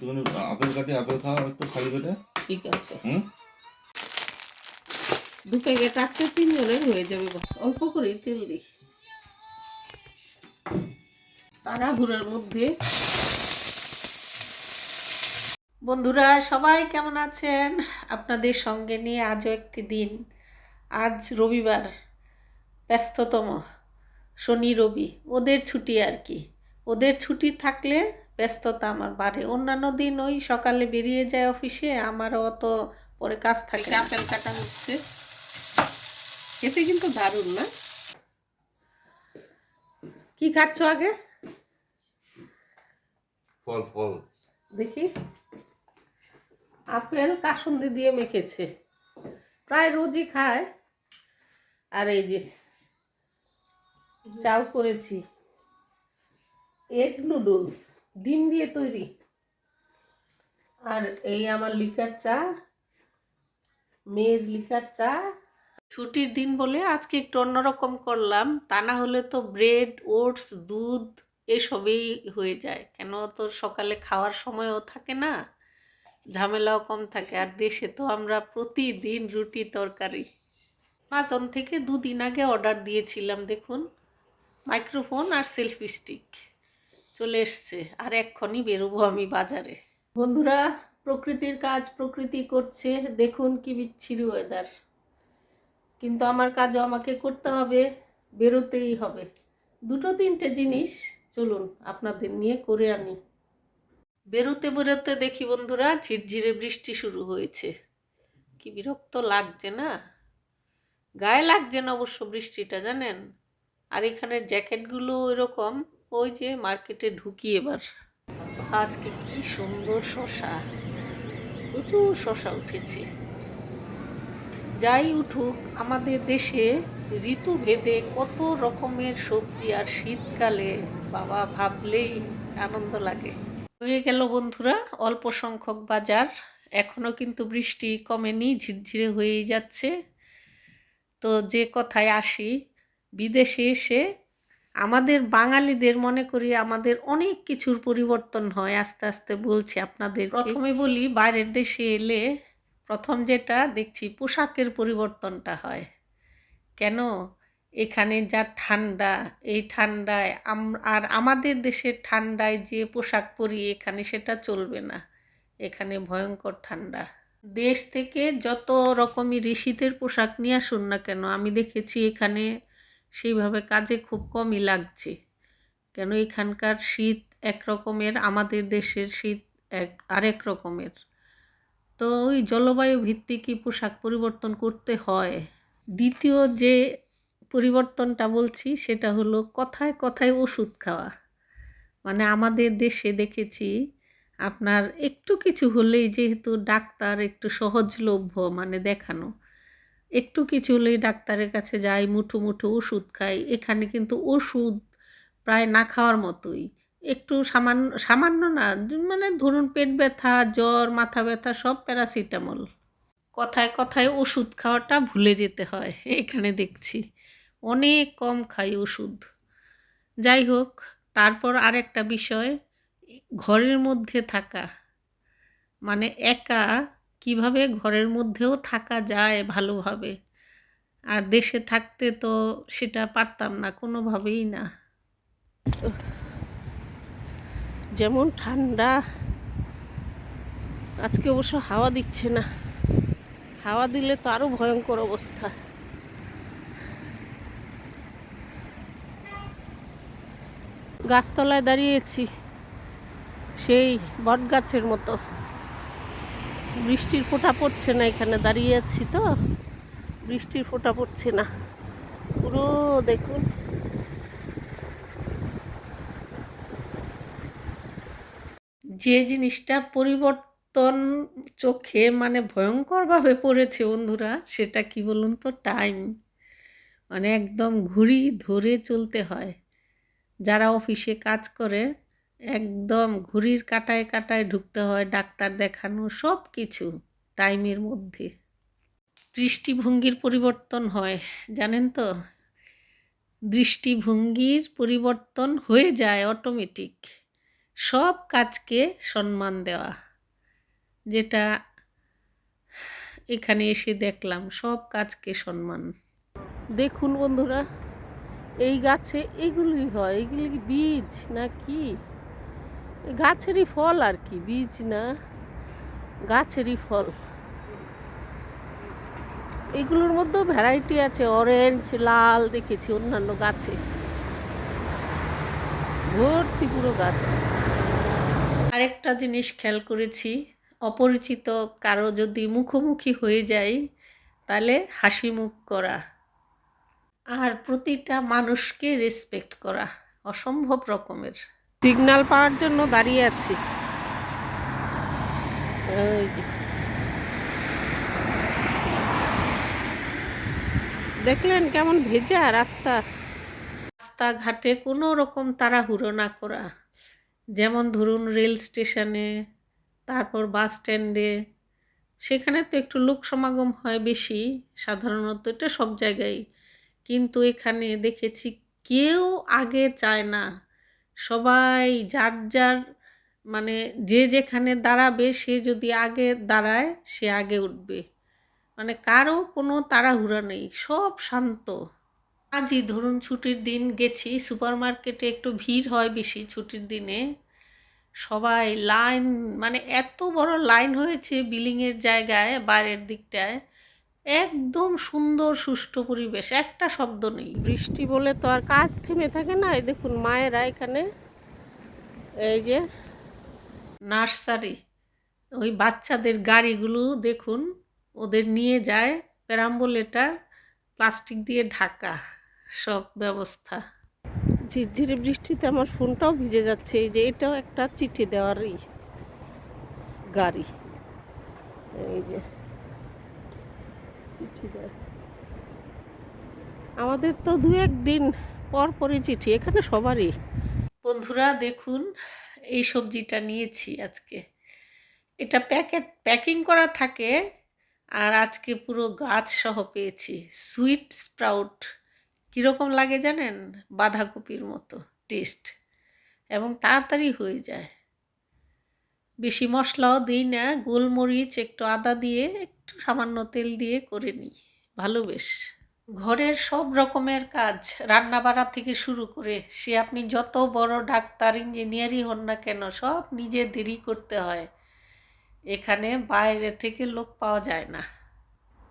তুমি আপেল কাটি আপেল খাওয়া একটু খালি পেটে? ঠিক আছে। হুম? দু প্যাকেট আছে তিনজনের হয়ে যাবে। অল্প করে তেল দিই। তাড়াহুড়োর মধ্যে। বন্ধুরা সবাই কেমন আছেন? আপনাদের সঙ্গে নিয়ে আজও একটি দিন। আজ রবিবার ব্যস্ততম। শনি রবি ওদের ছুটি আর কি। ওদের ছুটি থাকলে ব্যস্ততা আমার বাড়ে। অন্যান্য দিন ওই সকালে বেরিয়ে যায় অফিসে আমারও অত পরে কাজ থাকে আপেল কাটা হচ্ছে। খেতে কিন্তু দারুণ না? কি খাচ্ছ আগে? ফল ফল। দেখি। আপেল কাসুন্দি দিয়ে মেখেছে। প্রায় রোজই খায়। আর এই যে চাও করেছি। Egg noodles. ডিম দিয়ে তৈরি। আর এই আমার লিকার চা, মেয়ের লিকার চা। ছুটির দিন বলে আজকে একটু অন্যরকম করলাম। তা না হলে তো ব্রেড, ওটস, দুধ এসবেই হয়ে যায়। কেন তো সকালে খাওয়ার সময়ও থাকে না, ঝামেলাও কম থাকে। আর দেশে তো আমরা প্রতিদিন রুটি তরকারি। পাঁচজন থেকে দুদিন আগে অর্ডার দিয়েছিলাম, দেখুন। মাইক্রোফোন আর সেলফি স্টিক। চলে এসছে। আর এক্ষণই বেরোবো আমি বাজারে। বন্ধুরা, প্রকৃতির কাজ প্রকৃতি করছে। দেখুন কি বিচ্ছিরি ওয়েদার কিন্তু আমার কাজও আমাকে করতে হবে, বেরোতেই হবে। দুটো তিনটে জিনিস, চলুন আপনাদের নিয়ে করে আনি। বেরোতে বেরোতে দেখি বন্ধুরা, ঝিরঝিরে বৃষ্টি শুরু হয়েছে। কি বিরক্ত লাগছে না? গায়ে লাগছে না অবশ্য বৃষ্টিটা, জানেন? আর এখানের জ্যাকেটগুলো এরকম। ওই যে মার্কেটে ঢুকি এবার। আজকে কি সুন্দর শশা। প্রচুর শশা উঠেছে। যাই উঠুক, আমাদের দেশে ঋতু ভেদে কত রকমের সবজি আর শীতকালে বাবা ভাবলেই আনন্দ লাগে। হয়ে গেল বন্ধুরা, অল্প সংখ্যক বাজার। এখনও কিন্তু বৃষ্টি কমেনি, ঝিরঝিরে হয়েই যাচ্ছে। তো যে কথায় আসি, বিদেশে এসে আমাদের বাঙালিদের মনে করি আমাদের অনেক কিছুর পরিবর্তন হয়, আস্তে আস্তে বলছি আপনাদের প্রথমে বলি, বাইরের দেশে এলে প্রথম যেটা দেখছি পোশাকের পরিবর্তনটা হয়। কেন? এখানে যা ঠান্ডা, এই ঠান্ডায় আর আমাদের দেশের ঠান্ডায় যে পোশাক পরি এখানে সেটা চলবে না। এখানে ভয়ঙ্কর ঠান্ডা। দেশ থেকে যত রকমই শীতের পোশাক নিয়ে আসুন না কেন, আমি দেখেছি এখানে সেইভাবে কাজে খুব কমই লাগছে। কেন এখানকার শীত এক রকমের, আমাদের দেশের শীত এক, আরেক রকমের। তো ওই জলবায়ু ভিত্তিকই পোশাক পরিবর্তন করতে হয়? দ্বিতীয় যে পরিবর্তনটা বলছি, সেটা হলো কথায় কথায় ওষুধ খাওয়া। মানে আমাদের দেশে দেখেছি, আপনার একটু কিছু হলেই যেহেতু ডাক্তার একটু সহজলভ্য মানে দেখানো একটু কিছু হলেই ডাক্তারের কাছে যাই, মুঠো মুঠো ওষুধ খাই। এখানে কিন্তু ওষুধ প্রায় না খাওয়ার মতোই। একটু সামান্য সামান্য না মানে ধরুন পেট ব্যথা, জ্বর, মাথা ব্যথা, সব প্যারাসিটামল। কথায় কথায় ওষুধ খাওয়াটা ভুলে যেতে হয়, এখানে দেখছি। অনেক কম খাই ওষুধ। যাই হোক, তারপর আরেকটা বিষয়, ঘরের মধ্যে থাকা। মানে একা কীভাবে ঘরের মধ্যেও থাকা যায় ভালোভাবে? আর দেশে থাকতে তো সেটা পারতাম না, কোনোভাবেই না। যেমন ঠান্ডা, আজকে অবশ্য হাওয়া দিচ্ছে না। হাওয়া দিলে তো আরও ভয়ঙ্কর অবস্থা। গাছতলায় দাঁড়িয়েছি, সেই বট গাছের মতো। বৃষ্টির ফোঁটা পড়ছে না, এখানে দাঁড়িয়ে আছি তো। বৃষ্টির ফোঁটা পড়ছে না। পুরো দেখুন। যে জিনিসটা পরিবর্তন চোখে মানে ভয়ঙ্করভাবে পড়েছে বন্ধুরা, সেটা কি বলুন তো? টাইম মানে একদম ঘুড়ি ধরে চলতে হয়। যারা অফিসে কাজ করে একদম ঘুড়ির কাটায় কাটায় ঢুকতে হয়, ডাক্তার দেখানো সব কিছু টাইমের মধ্যে। দৃষ্টিভঙ্গির পরিবর্তন হয়, জানেন তো? দৃষ্টিভঙ্গির পরিবর্তন হয়ে যায় অটোমেটিক সব কাজকে সম্মান দেওয়া, যেটা এখানে এসে দেখলাম, সব কাজকে সম্মান। দেখুন বন্ধুরা, এই গাছে এগুলি হয়, এগুলি বীজ না কি গাছেরই ফল আর কি, বীজ না, গাছেরই ফল। এগুলোর মধ্যেও ভ্যারাইটি আছে অরেঞ্জ লাল দেখেছি অন্যান্য গাছে। ভর্তি পুরো গাছ। আরেকটা জিনিস খেয়াল করেছি, অপরিচিত কারও যদি মুখোমুখি হয়ে যায় তাহলে হাসি মুখ করা। আর প্রতিটা মানুষকে রেসপেক্ট করা, অসম্ভব রকমের। সিগন্যাল পাওয়ার জন্য দাঁড়িয়ে আছি। দেখলেন কেমন ভেজা রাস্তা। রাস্তাঘাটে কোনো রকম তাড়াহুড়ো না করা। যেমন ধরুন রেল স্টেশনে, তারপর বাস স্ট্যান্ডে। সেখানে তো একটু লোক সমাগম হয় বেশি, সাধারণত এটা সব জায়গায়। কিন্তু এখানে দেখেছি কেউ আগে চায় না। সবাই যার যার মানে যে যেখানে দাঁড়াবে, সে যদি আগে দাঁড়ায়, সে আগে উঠবে। মানে কারও কোনো তাড়াহুড়া নেই, সব শান্ত। আজই ধরুন ছুটির দিন গেছি সুপার মার্কেটে একটু ভিড় হয় বেশি ছুটির দিনে। সবাই লাইন মানে এত বড় লাইন হয়েছে বিলিংয়ের জায়গায়, বাইরের দিকটায়। একদম সুন্দর সুষ্ঠু পরিবেশ একটা শব্দ নেই। বৃষ্টি বলে তো আর কাজ থেমে থাকে না। এই দেখুন মায়েরা এখানে এই যে নার্সারি ওই বাচ্চাদের গাড়িগুলো দেখুন ওদের নিয়ে যায় প্যারাম্বুলেটার প্লাস্টিক দিয়ে ঢাকা সব ব্যবস্থা। ঝিরঝিরে বৃষ্টিতে আমার ফোনটাও ভিজে যাচ্ছে। এই যে এটাও একটা চিঠি দেওয়ারই গাড়ি। এই যে চিঠি দেয়। আমাদের তো দু একদিন পর পরই চিঠি, এখানে সবারই। বন্ধুরা, দেখুন, এই সবজিটা নিয়েছি আজকে। এটা প্যাকেট, প্যাকিং করা থাকে, আর আজকে পুরো গাছ সহ পেয়েছি। সুইট স্প্রাউট, কীরকম লাগে জানেন? বাঁধাকপির মতো, টেস্ট। এবং তাড়াতাড়ি হয়ে যায়। বেশি মশলাও দিই না, গোলমরিচ, একটু আদা দিয়ে একটু সামান্য তেল দিয়ে করে নিই। ভালো বেশ। ঘরের সব রকমের কাজ রান্না বাড়া থেকে শুরু করে সে আপনি যত বড় ডাক্তার, ইঞ্জিনিয়ারই হন না কেন, সব নিজে দেরি করতে হয়। এখানে বাইরে থেকে লোক পাওয়া যায় না।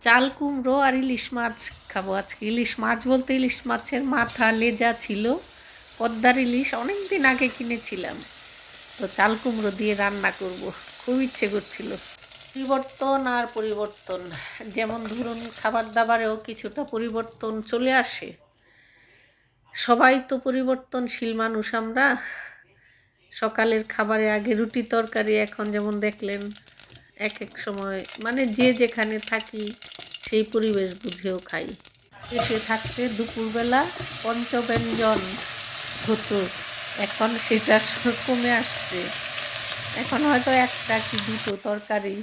চাল, কুমড়ো আর ইলিশ মাছ খাব আজকে। ইলিশ মাছ বলতে ইলিশ মাছের মাথা, লেজা ছিল, পদ্মার ইলিশ অনেক দিন আগে কিনেছিলাম। তো চাল, কুমড়ো দিয়ে রান্না করব। খুব ইচ্ছে করছিল। পরিবর্তন আর পরিবর্তন। যেমন ধরুন খাবার দাবারেও কিছুটা পরিবর্তন চলে আসে। সবাই তো পরিবর্তনশীল মানুষ আমরা। সকালের খাবারে আগে রুটি তরকারি, এখন যেমন দেখলেন এক এক সময় মানে যে যেখানে থাকি, সেই পরিবেশ বুঝেও খাই। এসে থাকতে দুপুরবেলা পঞ্চব্যঞ্জন হতো। এখন সেটা কমে আসছে। এখন হয়তো একটা কি দুটো তরকারি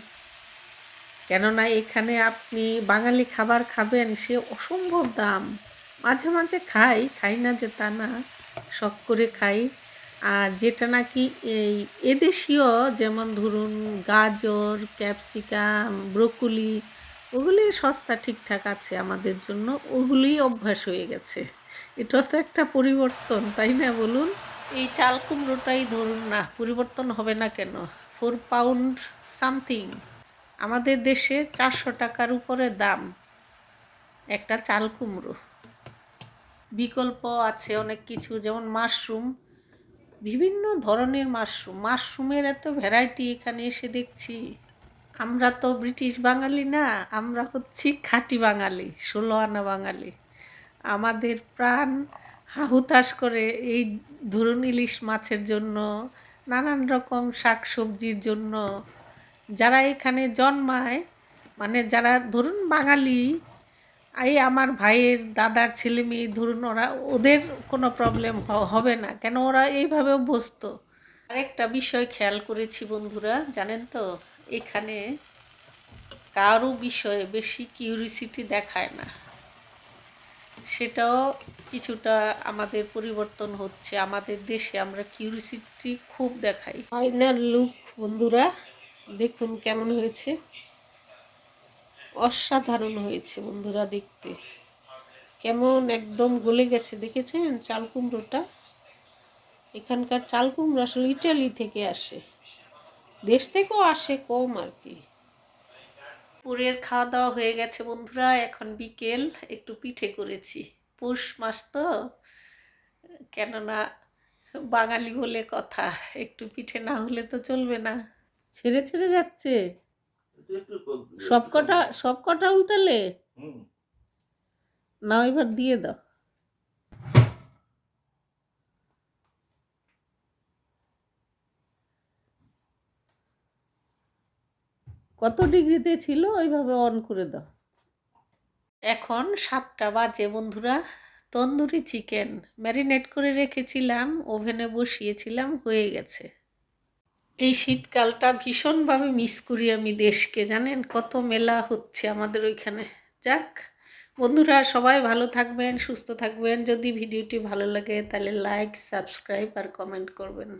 কেননা এখানে আপনি বাঙালি খাবার খাবেন, সে অসম্ভব দাম। মাঝে মাঝে খাই খাই না যে তা না, শখ করে খাই। আর যেটা নাকি এই এদেশীয়, যেমন ধরুন গাজর, ক্যাপসিকাম, ব্রোকলি ওগুলি সস্তা ঠিকঠাক আছে আমাদের জন্য, ওগুলিই অভ্যাস হয়ে গেছে। এটা তো একটা পরিবর্তন, তাই না বলুন? এই চাল কুমড়োটাই ধরুন না, পরিবর্তন হবে না কেন? ফোর পাউন্ড সামথিং আমাদের দেশে চারশো টাকার উপরে দাম একটা চাল কুমড়ো। বিকল্প আছে অনেক কিছু, যেমন মাশরুম। বিভিন্ন ধরনের মাশরুম। মাশরুমের এত ভ্যারাইটি এখানে এসে দেখছি। আমরা তো ব্রিটিশ বাঙালি না, আমরা হচ্ছি খাঁটি বাঙালি, ষোলো আনা বাঙালি। আমাদের প্রাণ হাহুতাস করে এই ধরুন ইলিশ মাছের জন্য, নানান রকম শাক সবজির জন্য যারা এখানে জন্মায় মানে যারা ধরুন বাঙালি, এই আমার ভাইয়ের দাদার ছেলে মেয়ে, ধরুন ওরা, ওদের কোনো প্রবলেম হবে না। কেন ওরা এইভাবে অভ্যস্ত আরেকটা বিষয় খেয়াল করেছি বন্ধুরা, জানেন তো? এখানে কারও বিষয়ে বেশি কিউরিসিটি দেখায় না। সেটাও কিছুটা আমাদের পরিবর্তন হচ্ছে। আমাদের দেশে আমরা কিউরিসিটি খুব দেখাই। ফাইনাল লুক বন্ধুরা। দেখুন কেমন হয়েছে। অসাধারণ হয়েছে বন্ধুরা দেখতে। কেমন একদম গলে গেছে, দেখেছেন? চাল কুমড়োটা এখানকার চাল কুমড়ো আসলে ইটালি থেকে আসে। দেশ থেকেও আসে কম আর কি। পুরের খাওয়া দাওয়া হয়ে গেছে বন্ধুরা, এখন বিকেল, একটু পিঠে করেছি। পৌষ মাস তো, কেননা বাঙালি বলে কথা, একটু পিঠে না হলে তো চলবে না। ছেড়ে ছেড়ে যাচ্ছে। সব কটা সব কটা উল্টালে? না এবার দিয়ে দাও। কত ডিগ্রিতে ছিল? ওইভাবে অন করে দাও। এখন সাতটা বাজে বন্ধুরা। তন্দুরি চিকেন ম্যারিনেট করে রেখেছিলাম ওভেনে বসিয়েছিলাম হয়ে গেছে। এই শীতকালটা ভীষণভাবে মিস করি আমি দেশকে, জানেন? কত মেলা হচ্ছে আমাদের ওইখানে। যাক, বন্ধুরা, সবাই ভালো থাকবেন, সুস্থ থাকবেন। যদি ভিডিওটি ভালো লাগে, তাহলে লাইক সাবস্ক্রাইব আর কমেন্ট করবেন।